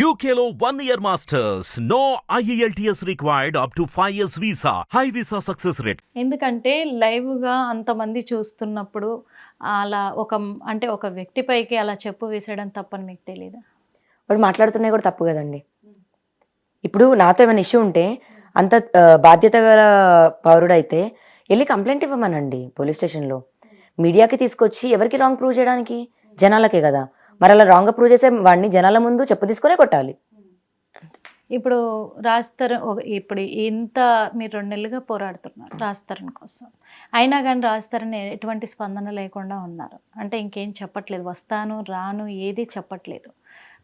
One year masters. No E IELTS required up to 5 years visa. High visa success rate. ఎందుకంటే లైవ్గా అంతమంది చూస్తున్నప్పుడు అలా ఒక అంటే ఒక వ్యక్తిపైకి అలా చెప్పు వేసేయడం తప్పని మీకు తెలియదా వాడు మాట్లాడుతున్నాయి కూడా తప్పు కదండి ఇప్పుడు నాతో ఏమైనా ఇష్యూ ఉంటే అంత బాధ్యత గల పౌరుడైతే వెళ్ళి కంప్లైంట్ ఇవ్వమనండి పోలీస్ స్టేషన్లో మీడియాకి తీసుకొచ్చి ఎవరికి రాంగ్ ప్రూవ్ చేయడానికి జనాలకే కదా మరి అలా రాంగ్ ప్రూవ్ చేసే వాడిని జనాల ముందు చెప్పు తీసుకునే కొట్టాలి. ఇప్పుడు రాస్తారు ఇప్పుడు ఇంత మీరు రెండు నెలలుగా పోరాడుతున్నారు రాస్తారని కోసం. అయినా కానీ రాస్తారని ఎటువంటి స్పందన లేకుండా ఉన్నారు. అంటే ఇంకేం చెప్పట్లేదు. వస్తాను రాను ఏది చెప్పట్లేదు.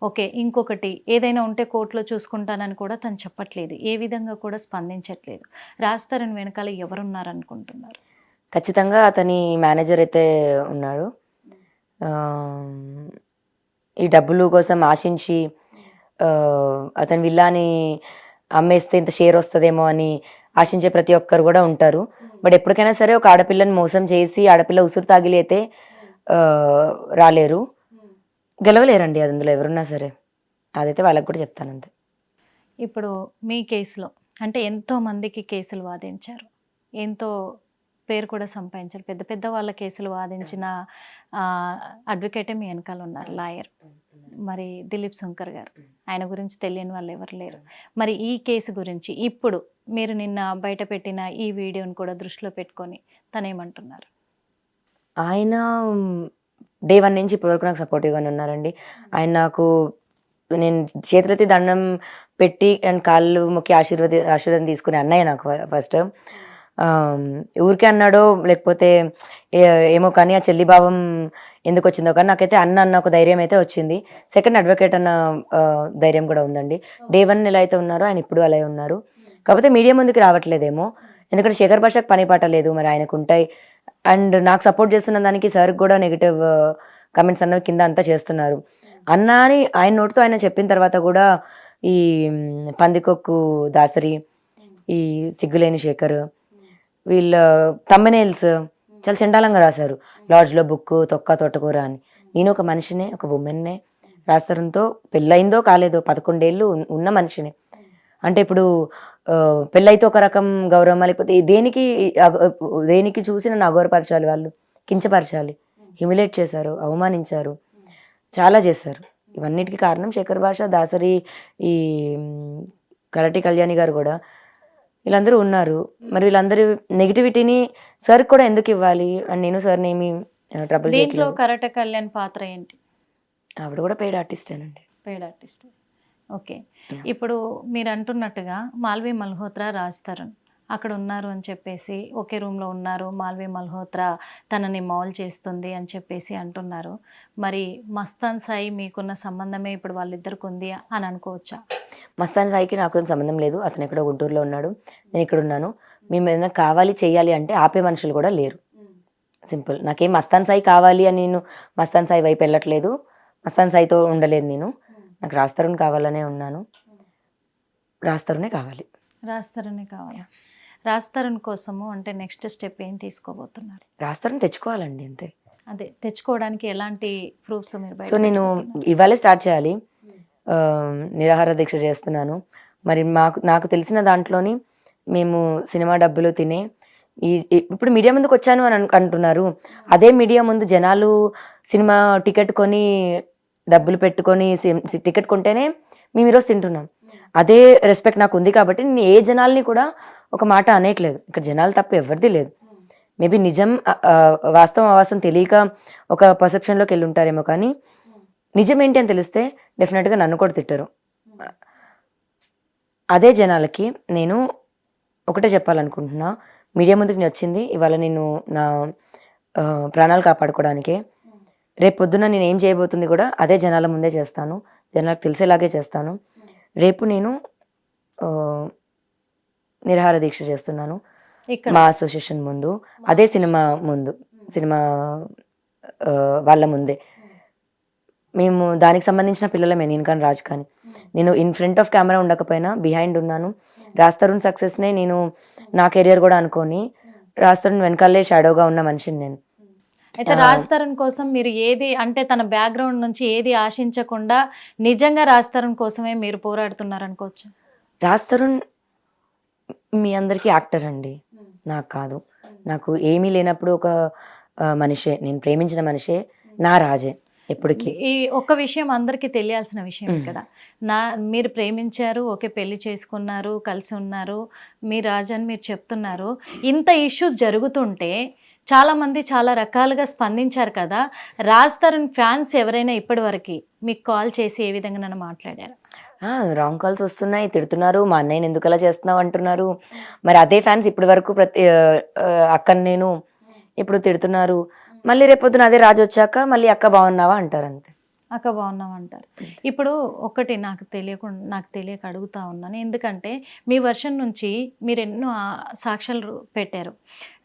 ఓకే ఇంకొకటి ఏదైనా ఉంటే కోర్టులో చూసుకుంటానని కూడా తను చెప్పట్లేదు. ఏ విధంగా కూడా స్పందించట్లేదు. రాస్తారని వెనకాల ఎవరున్నారు అనుకుంటున్నారు? ఖచ్చితంగా అతని మేనేజర్ అయితే ఉన్నాడు. ఈ డబ్బులు కోసం ఆశించి అతని విల్లాని అమ్మేస్తే ఇంత షేర్ వస్తుందేమో అని ఆశించే ప్రతి ఒక్కరు కూడా ఉంటారు. బట్ ఎప్పటికైనా సరే ఒక ఆడపిల్లని మోసం చేసి ఆడపిల్ల ఉసురు తాగిలి రాలేరు. గెలవలేరండి అది అందులో ఎవరున్నా సరే. అదైతే వాళ్ళకి కూడా చెప్తాను అంతే. ఇప్పుడు మీ కేసులో అంటే ఎంతో మందికి కేసులు వాదించారు. ఎంతో పేరు కూడా సంపాదించారు. పెద్ద పెద్ద వాళ్ళ కేసులు వాదించిన అడ్వకేటే మీ వెనకాల ఉన్నారు లాయర్. మరి దిలీప్ శంకర్ గారు. ఆయన గురించి తెలియని వాళ్ళు ఎవరు లేరు. మరి ఈ కేసు గురించి ఇప్పుడు మీరు నిన్న బయట పెట్టిన ఈ వీడియోని కూడా దృష్టిలో పెట్టుకొని తనేమంటున్నారు? ఆయన డే వన్ నుంచి ఇప్పటివరకు నాకు సపోర్టివ్గానే ఉన్నారండి. ఆయన నాకు నేను చేతులెత్తి దండం పెట్టి అండ్ కాళ్ళు మొక్కి ఆశీర్వది ఆశీర్వాదం తీసుకునే అన్నయ్య నాకు ఫస్ట్ ఊరికే అన్నాడో లేకపోతే ఏ- ఏమో కానీ ఆ చెల్లి భావం ఎందుకు వచ్చిందో కానీ నాకైతే అన్న అన్న ఒక ధైర్యం అయితే వచ్చింది. సెకండ్ అడ్వకేట్ అన్న ధైర్యం కూడా ఉందండి. డే వన్ ఎలా అయితే ఉన్నారో ఆయన ఇప్పుడు అలాగే ఉన్నారు. కాకపోతే మీడియా ముందుకు రావట్లేదేమో. ఎందుకంటే శేఖర్ భాషకు పని పాట లేదు మరి ఆయనకు ఉంటాయి అండ్ నాకు సపోర్ట్ చేస్తున్న దానికి సార్ కూడా నెగిటివ్ కమెంట్స్ అన్నవి కింద అంతా చేస్తున్నారు. అన్న అని ఆయన నోటితో ఆయన చెప్పిన తర్వాత కూడా ఈ పందికొక్కు దాసరి ఈ సిగ్గులేని శేఖర్ వీళ్ళ తమ్మనేల్స్ చాలా చండాలంగా రాశారు. లాడ్జ్లో బుక్ తొక్క తోటకూర అని. నేను ఒక మనిషినే ఒక ఉమెన్నే రాస్తారంతో పెళ్ళైందో కాలేదో పదకొండేళ్ళు ఉన్న మనిషినే. అంటే ఇప్పుడు పెళ్ళైతే ఒక రకం గౌరవం లేకపోతే దేనికి దేనికి చూసి నన్ను అగౌరపరచాలి వాళ్ళు? కించపరచాలి. హ్యూమిలేట్ చేశారు అవమానించారు. చాలా చేశారు. ఇవన్నిటికీ కారణం శేఖర్ భాష దాసరి ఈ కరటి కళ్యాణి గారు కూడా. వీళ్ళందరూ ఉన్నారు. మరి వీళ్ళందరి నెగిటివిటీని సార్ కూడా ఎందుకు ఇవ్వాలి? అండ్ నేను సార్ని ఏమి ట్రబుల్ దీంట్లో కరట కళ్యాణ్ పాత్ర ఏంటి? ఆవిడ కూడా పెయిడ్ ఆర్టిస్టేనండి పెయిడ్ ఆర్టిస్ట్ ఓకే. ఇప్పుడు మీరు అంటున్నట్టుగా మాల్వి మల్హోత్రా రాజ్ తరుణ్ అక్కడ ఉన్నారు అని చెప్పేసి ఒకే రూమ్లో ఉన్నారు మాల్వి మల్హోత్రా తనని మౌల్ చేస్తుంది అని చెప్పేసి అంటున్నారు. మరి మస్తాన్ సాయి మీకున్న సంబంధమే ఇప్పుడు వాళ్ళిద్దరికి ఉంది అని అనుకోవచ్చా? మస్తాన్ సాయికి నాకు సంబంధం లేదు. అతను ఎక్కడో గుంటూరులో ఉన్నాడు. నేను ఇక్కడ ఉన్నాను మేము ఏదైనా కావాలి చేయాలి అంటే ఆపే మనుషులు కూడా లేరు. సింపుల్. నాకేం మస్తాన్ సాయి కావాలి అని నేను మస్తాన్ సాయి వైపు వెళ్ళట్లేదు. మస్తాన్ సాయితో ఉండలేదు నేను. నాకు రాస్తరుని కావాలనే ఉన్నాను. రాస్తరునే కావాలి. రాస్తారని కావాలి. రాస్తారని కోసము అంటే నెక్స్ట్ స్టెప్ ఏం తీసుకోబోతున్నారు? రాస్తరుని తెచ్చుకోవాలండి అంతే. అదే తెచ్చుకోవడానికి ఎలాంటి ప్రూఫ్స్ మీరు సో నేను? ఇవాళే స్టార్ట్ చేయాలి. నిరాహార దీక్ష చేస్తున్నాను. మరి మాకు నాకు తెలిసిన దాంట్లోని మేము సినిమా డబ్బులు తినే ఈ ఇప్పుడు మీడియా ముందుకు వచ్చాను అని అంటున్నారు. అదే మీడియా ముందు జనాలు సినిమా టికెట్ కొని డబ్బులు పెట్టుకొని టికెట్ కొంటేనే మేము ఈరోజు తింటున్నాం. అదే రెస్పెక్ట్ నాకు ఉంది కాబట్టి నేను ఏ జనాల్ని కూడా ఒక మాట అనేయట్లేదు. ఇక్కడ జనాలు తప్ప ఎవరిది లేదు. మేబీ నిజం వాస్తవం అవాసం తెలియక ఒక పర్సెప్షన్లోకి వెళ్ళి ఉంటారేమో కానీ నిజం ఏంటి అని తెలిస్తే డెఫినెట్గా నన్ను కూడా తిట్టరు. అదే జనాలకి నేను ఒకటే చెప్పాలనుకుంటున్నా. మీడియా ముందుకు నేను వచ్చింది ఇవాళ నేను నా ప్రాణాలు కాపాడుకోవడానికే. రేపు పొద్దున నేను ఏం చేయబోతుంది కూడా అదే జనాల ముందే చేస్తాను. జనాలకు తెలిసేలాగే చేస్తాను. రేపు నేను నిరాహార దీక్ష చేస్తున్నాను. మా అసోసియేషన్ ముందు. అదే సినిమా ముందు. సినిమా వాళ్ళ ముందే. మేము దానికి సంబంధించిన పిల్లలమే నేను కానీ రాజ్ కానీ. నేను ఇన్ ఫ్రంట్ ఆఫ్ కెమెరా ఉండకపోయినా బిహైండ్ ఉన్నాను. రాస్తరుణ్ సక్సెస్నే నేను నా కెరియర్ కూడా అనుకొని రాస్తరుణ్ వెనకాలే షాడోగా ఉన్న మనిషిని నేను. అయితే రాజ్ తరుణ్ కోసం మీరు ఏది అంటే తన బ్యాక్గ్రౌండ్ నుంచి ఏది ఆశించకుండా నిజంగా రాజ్ తరుణ్ కోసమే మీరు పోరాడుతున్నారు అనుకోవచ్చు? రాజ్ తరుణ్ మీ అందరికీ యాక్టర్ అండి. నాకు కాదు. నాకు ఏమీ లేనప్పుడు ఒక మనిషే నేను ప్రేమించిన మనిషే నా రాజే. ఎప్పటికీ. ఈ ఒక్క విషయం అందరికీ తెలియాల్సిన విషయం ఇక్కడ. నా మీరు ప్రేమించారు ఓకే పెళ్ళి చేసుకున్నారు కలిసి ఉన్నారు మీ రాజు అని మీరు చెప్తున్నారు. ఇంత ఇష్యూ జరుగుతుంటే చాలా మంది చాలా రకాలుగా స్పందించారు కదా. రాజ్ తరుణ్ ఫ్యాన్స్ ఎవరైనా ఇప్పటివరకు మీకు కాల్ చేసి ఏ విధంగా నన్ను మాట్లాడారు రాంగ్ కాల్స్ వస్తున్నాయి తిడుతున్నారు మా అన్నయ్యని ఎందుకు అలా చేస్తున్నావు? అంటున్నారు. మరి అదే ఫ్యాన్స్ ఇప్పటి వరకు ప్రతి అక్కని నేను ఇప్పుడు తిడుతున్నారు. మళ్ళీ రేపొద్దున అదే రాజు వచ్చాక మళ్ళీ అక్క బాగున్నావా అంటారు అంతే. అక్క బాగున్నావు అంటారు ఇప్పుడు ఒకటి నాకు తెలియకుండా నాకు తెలియక అడుగుతా ఉన్నాను. ఎందుకంటే మీ వర్షన్ నుంచి మీరు ఎన్నో సాక్ష్యాలు పెట్టారు.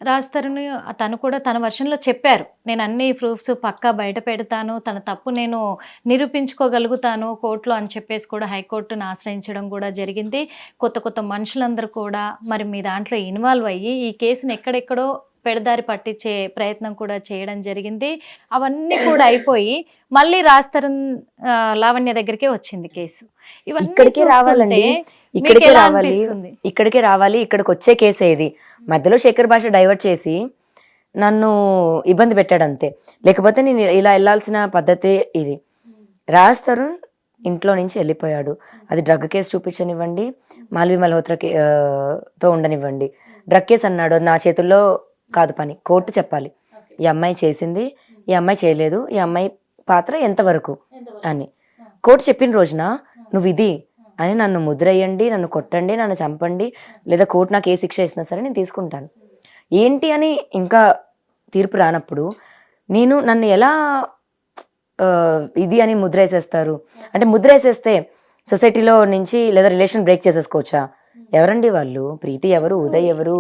రాస్తారని తను కూడా తన వర్షన్లో చెప్పారు. నేను అన్ని ప్రూఫ్స్ పక్కా బయట పెడతాను. తన తప్పు నేను నిరూపించుకోగలుగుతాను కోర్టులో అని చెప్పేసి కూడా హైకోర్టును ఆశ్రయించడం కూడా జరిగింది. కొత్త కొత్త మనుషులందరూ కూడా మరి మీ దాంట్లో ఇన్వాల్వ్ అయ్యి ఈ కేసుని ఎక్కడెక్కడో పెడదారి పట్టించే ప్రయత్నం కూడా చేయడం జరిగింది. అవన్నీ కూడా అయిపోయి మళ్ళీ రాస్తారు లావణ్య దగ్గరికే వచ్చింది కేసు. ఇక్కడికే రావాలండి. ఇక్కడికే రావాలి? ఇక్కడికే రావాలి. ఇక్కడికి వచ్చే కేసే ఇది. మధ్యలో శేఖర్ భాష డైవర్ట్ చేసి నన్ను ఇబ్బంది పెట్టాడు అంతే లేకపోతే నేను ఇలా వెళ్ళాల్సిన పద్ధతే ఇది. రాజ్ తరుణ్ ఇంట్లో నుంచి వెళ్ళిపోయాడు. అది డ్రగ్ కేసు చూపించనివ్వండి. మాల్వి మల్హోత్రా తో ఉండనివ్వండి. డ్రగ్ కేసు అన్నాడు. నా చేతుల్లో కాదు పని. కోర్టు చెప్పాలి. ఈ అమ్మాయి చేసింది ఈ అమ్మాయి చేయలేదు ఈ అమ్మాయి పాత్ర ఎంతవరకు అని. కోర్టు చెప్పిన రోజున నువ్వు ఇది అని నన్ను ముద్రయ్యండి నన్ను కొట్టండి నన్ను చంపండి లేదా కోర్టు నాకు ఏ శిక్ష ఇచ్చినా సరే నేను తీసుకుంటాను. ఏంటి అని ఇంకా తీర్పు రానప్పుడు నేను నన్ను ఎలా ఇది అని ముద్ర వేసేస్తారు అంటే ముద్ర వేసేస్తే సొసైటీలో నుంచి లేదా రిలేషన్ బ్రేక్ చేసేసుకోవచ్చా? ఎవరండి వాళ్ళు? ప్రీతి ఎవరు ఉదయ్ ఎవరు?